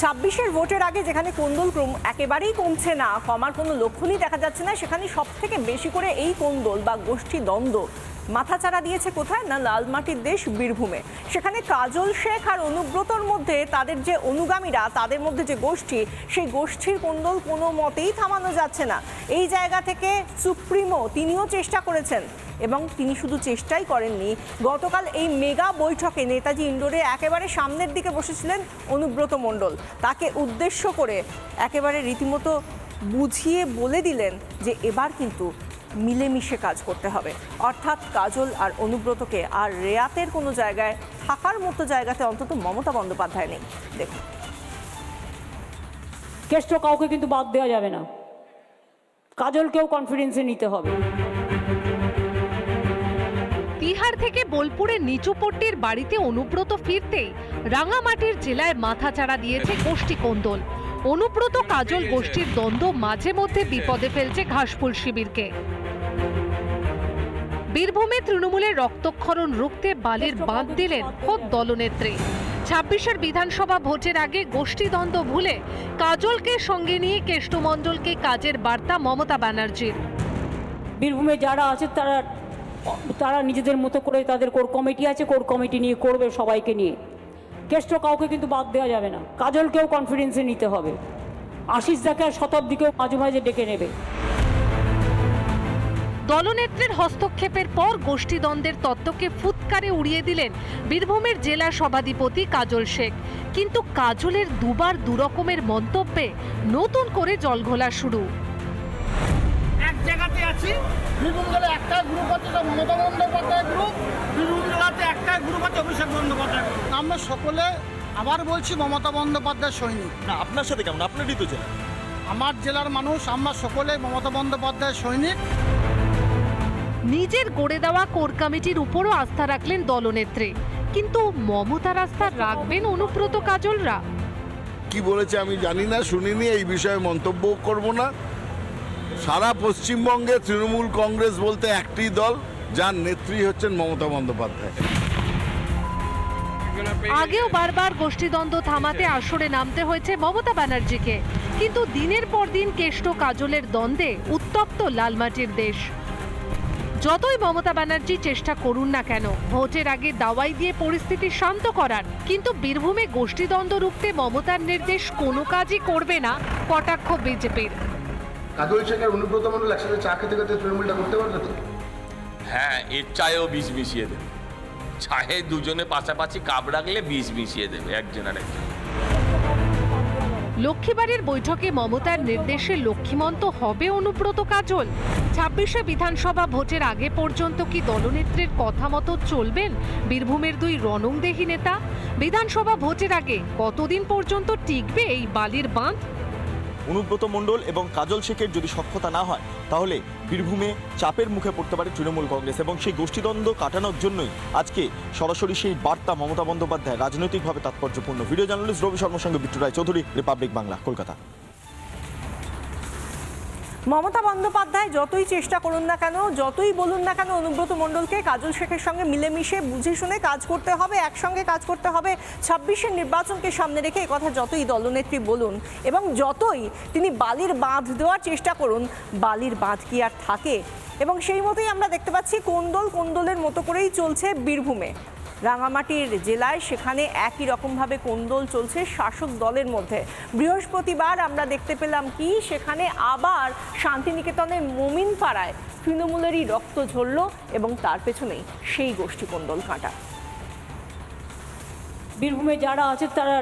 ছাব্বিশের ভোটের আগে যেখানে কোন্দল একেবারেই কমছে না, কমার কোনো লক্ষণই দেখা যাচ্ছে না, সেখানে সব থেকে বেশি করে এই কোন্দল বা গোষ্ঠী দ্বন্দ্ব। মাথাচাড়া দিয়েছে কোথায়? না, লালমাটির দেশ বীরভূমে। সেখানে কাজল শেখ আর অনুব্রতর মধ্যে তাদের যে অনুগামীরা, তাদের মধ্যে যে গোষ্ঠী, সেই গোষ্ঠীর কোন্দল কোনো মতেই থামানো যাচ্ছে না। এই জায়গা থেকে সুপ্রিমো তিনিও চেষ্টা করেছেন এবং তিনি শুধু চেষ্টাই করেননি, গতকাল এই মেগা বৈঠকে নেতাজি ইন্ডোরে একেবারে সামনের দিকে বসেছিলেন অনুব্রত মণ্ডল। তাকে উদ্দেশ্য করে একেবারে রীতিমতো বুঝিয়ে বলে দিলেন যে এবার কিন্তু মিলেমিশে কাজ করতে হবে। অর্থাৎ কাজল আর অনুব্রতকে আর রেয়াতের কোনো জায়গায় থাকার মতো জায়গাতে অন্তত মমতা বন্দ্যোপাধ্যায় নেই। দেখুন। কেষ্ট কাউকে কিন্তু বাদ দেওয়া যাবে না। কাজলকেও কনফিডেন্সে নিতে হবে। তিহার থেকে বোলপুরের নিচুপট্টির বাড়িতে অনুব্রত ফিরতেই রাঙামাটির জেলায় মাথাচাড়া দিয়েছে গোষ্ঠী কোন্দল। অনুব্রত কাজল গোষ্ঠীর দ্বন্দ্ব মাঝে মধ্যে বিপদে ফেলছে ঘাসফুল শিবিরকে। বীরভূমে তৃণমূলের রক্তক্ষরণ রুখতে বালির বাঁধ দিলেন খোদ দলনেত্রী। ছাব্বিশের বিধানসভা ভোটের আগে গোষ্ঠী দ্বন্দ্ব ভুলে কাজলকে সঙ্গে নিয়ে কেষ্টমণ্ডলকে কাজের বার্তা মমতা ব্যানার্জির। বীরভূমে যারা আছে তারা তারা নিজেদের মতো করে তাদের কোর কমিটি আছে কোর কমিটি নিয়ে করবে সবাইকে নিয়ে। কেষ্ট কাউকে কিন্তু বাদ দেওয়া যাবে না। কাজলকেও কনফিডেন্সে নিতে হবে। আশিস দাকে আর শতাব্দীকেও মাঝে মাঝে ডেকে নেবে। দলনেত্রীর হস্তক্ষেপের পর গোষ্ঠীদ্বন্দ্বের তত্ত্বকে ফুৎকারে উড়িয়ে দিলেন বীরভূমের জেলা সভাধিপতি কাজল শেখ। কিন্তু কাজলের দুবার দুরকমের মন্তব্যে নতুন করে জলঘোলা শুরু। এক জায়গাতে আছি বীরভূম জেলায় একটা গ্রুপ আছে মমতা বন্দ্যোপাধ্যায় গ্রুপ বীরভূম জেলাতে একটা গ্রুপ আছে অভিষেক বন্দ্যোপাধ্যায় আমরা সকলে আবার বলছি মমতা বন্দ্যোপাধ্যায় সৈনিক। না আপনার সাথে কেমন? আপনারই তো জেলা? আমার জেলার মানুষ আমরা সকলে মমতা বন্দ্যোপাধ্যায় সৈনিক। নিজের গড়ে দেওয়া কোর কমিটির উপরও আস্থা রাখলেন দলনেত্রী। কিন্তু মমতার আস্থা রাখবেন অনুব্রত কাজলরা। কি বলেছে আমি জানি না শুনিনি এই বিষয়ে মন্তব্য করব না। সারা পশ্চিমবঙ্গে তৃণমূল কংগ্রেস বলতে একটি দল যার নেত্রী হচ্ছেন মমতা বন্দ্যোপাধ্যায়। আগেও বারবার গোষ্ঠীদ্বন্দ্ব থামাতে আসরে নামতে হয়েছে মমতা ব্যানার্জিকে। কিন্তু দিনের পর দিন কেষ্ট কাজলের দ্বন্দ্বে উত্তপ্ত লালমাটির দেশ। যতই মমতা ব্যানার্জি চেষ্টা করুন না কেন ভোটের আগে দাওয়াই দিয়ে পরিস্থিতি শান্ত করার কিন্তু বীরভূমে গোষ্ঠীদ্বন্দ্ব রুখতে মমতার নির্দেশ কোনো কাজই করবে না কটাক্ষ বিজেপির। কাজল শেখের অনুব্রত মন্ডল একসাথে চা খেতে খেতে তৃণমূলটা করতে পারবে তো? হ্যাঁ এর চায়েও বিষ মিশিয়ে দেবে। চায়ে দুজনে পাশাপাশি কাপ রাখলে বিষ মিশিয়ে দেবে একজন আর একজন। লক্ষ্মীবাড়ির বৈঠকে মমতার নির্দেশে লক্ষ্মীমন্ত হবে অনুব্রত কাজল। ছাব্বিশে বিধানসভা ভোটের আগে পর্যন্ত কি দলনেত্রীর কথা মতো চলবেন? বীরভূমের দুই রণংদেহী নেতা। বিধানসভা ভোটের আগে কতদিন পর্যন্ত টিকবে এই বালির বাঁধ? অনুব্রত মণ্ডল এবং কাজল শেখের যদি সক্ষতা না হয়, তাহলে বীরভূমে চাপের মুখে পড়তে পারে তৃণমূল কংগ্রেস এবং সেই গোষ্ঠীদ্বন্দ্ব কাটানোর জন্যই আজকে সরাসরি সেই বার্তা মমতা বন্দ্যোপাধ্যায় রাজনৈতিকভাবে তাৎপর্যপূর্ণ। ভিডিও জার্নালিস্ট রবি শর্মার সঙ্গে বিট্টু রায় চৌধুরী, রিপাবলিক বাংলা, কলকাতা। মমতা বন্দ্যোপাধ্যায় যতই চেষ্টা করুন না কেন, যতই বলুন না কেন, অনুব্রত মণ্ডলকে কাজল শেখের সঙ্গে মিলেমিশে বুঝে শুনে কাজ করতে হবে, একসঙ্গে কাজ করতে হবে। ছাব্বিশের নির্বাচনকে সামনে রেখে কথা যতই দলনেত্রী বলুন, এবং যতই তিনি বালির বাঁধ দেওয়ার চেষ্টা করুন, বালির বাঁধ কি আর থাকে? এবং সেই মতোই আমরা দেখতে পাচ্ছি কোন্দল কোন্দলের মতো করেই চলছে বীরভূমে। রাঙামাটির জেলায় সেখানে একই রকমভাবে কোন্দল চলছে শাসক দলের মধ্যে। বৃহস্পতিবার আমরা দেখতে পেলাম কি? সেখানে আবার শান্তিনিকেতনের মমিন পাড়ায় তৃণমূলেরই রক্ত ঝরল এবং তার পেছনেই সেই গোষ্ঠী কোন্দল কাঁটা। বীরভূমে যারা আছে তারা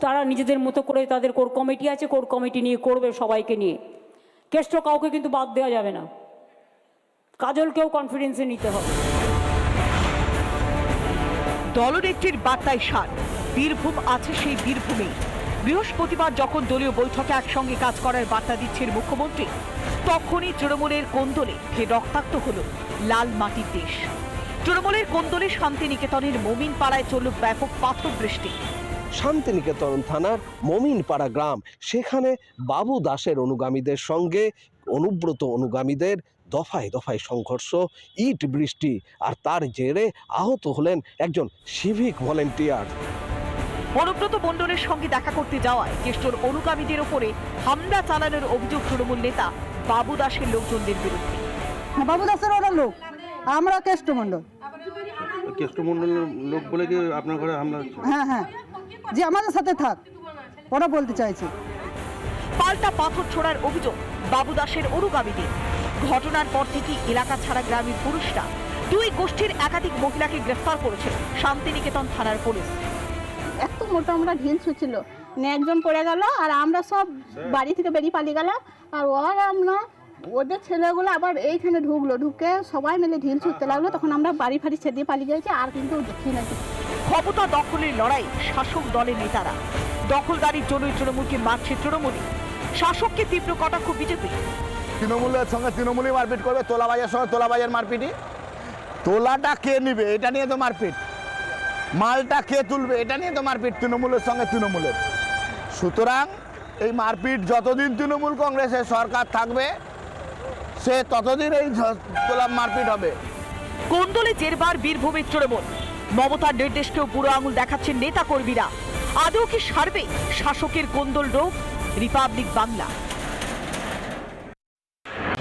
তারা নিজেদের মতো করে তাদের কোর কমিটি আছে, কোর কমিটি নিয়ে করবে সবাইকে নিয়ে। কেষ্ট কাউকে কিন্তু বাদ দেওয়া যাবে না। কাজলকেও কনফিডেন্সে নিতে হবে। দলনেত্রীর বার্তায় সার। বীরভূম আছে সেই বীরভূমেই বৃহস্পতিবার যখন দলীয় বৈঠকে একসঙ্গে কাজ করার বার্তা দিচ্ছেন মুখ্যমন্ত্রী, তখনই তৃণমূলের কোন্দলে ফের রক্তাক্ত হল লাল মাটির দেশ। তৃণমূলের কোন্দলে শান্তিনিকেতনের মমিন পাড়ায় চলল ব্যাপক পাথর বৃষ্টি শান্তিনিকেতন থানার মমিনপাড়া গ্রাম, সেখানে বাবু দাসের অনুগামীদের সঙ্গে অনুব্রত অনুগামীদের দফায় দফায় সংঘর্ষ ইট বৃষ্টি আর তার জেরে আহত হলেন একজন সিভিক ভলেন্টিয়ার অনুব্রত মণ্ডলের সঙ্গে দেখা করতে যাওয়ায় কেষ্টর অনুগামীদের ওপরে হামলা চালানোর অভিযোগ তৃণমূল নেতা বাবু দাসের লোকজনদের বিরুদ্ধে। বাবু দাসের ওরা লোক। আমরা কেষ্টমণ্ডল। কেষ্টমণ্ডলের লোক বলে কি আপনার ঘরে হামলা হ্যাঁ হ্যাঁ। যে আমাদের সাথে থাক ওরা বলতে চাইছে। পাল্টা পাথর ছোড়ার অভিযোগ বাবু দাসের অনুগামীদের। ঘটনার পর থেকে এলাকা ছাড়া গ্রামের পুরুষরা দুই গোষ্ঠীর একাধিক মহিলাকে গ্রেফতার করেছে। শান্তিনিকেতন থানার পুলিশ। এত মোটা আমরা ঢিল ছুটছিল একজন পড়ে গেল আর আমরা সব বাড়ি থেকে বেরিয়ে পালিয়ে গেলাম। আর ওরা আমরা ওদের ছেলেগুলো আবার এইখানে ঢুকলো। ঢুকে সবাই মিলে ঢিল ছুটতে লাগল। তখন আমরা বাড়ি ফাড়ি ছেড়ে দিয়ে পালিয়ে গেছি আর কিন্তু দেখি না ক্ষমতা দখলের লড়াই শাসক দলের নেতারা। দখলদারির জন্যই তৃণমূলকে মারছে তৃণমূলী শাসককে তীব্র কটাক্ষ বিজেপি। তৃণমূলের সঙ্গে তৃণমূলই মারপিট করবে, তোলাবাজের সঙ্গে তোলাবাজের মারপিটই। তোলাটা কে নিবে? এটা নিয়ে তো মারপিট। মালটা কে তুলবে? এটা নিয়ে তো মারপিট তৃণমূলের সঙ্গে তৃণমূলের। সুতরাং এই মারপিট যতদিন তৃণমূল কংগ্রেসের সরকার থাকবে, সে ততদিন এই তোলা মারপিট হবে। কোন্দলে জেরবার বীরভূমের তৃণমূল। মমতার নির্দেশকেও বুড়ো আঙুল দেখাচ্ছেন নেতা কর্মীরা আদৌ কি সারবে শাসকের কোন্দল রোগ? রিপাবলিক বাংলা।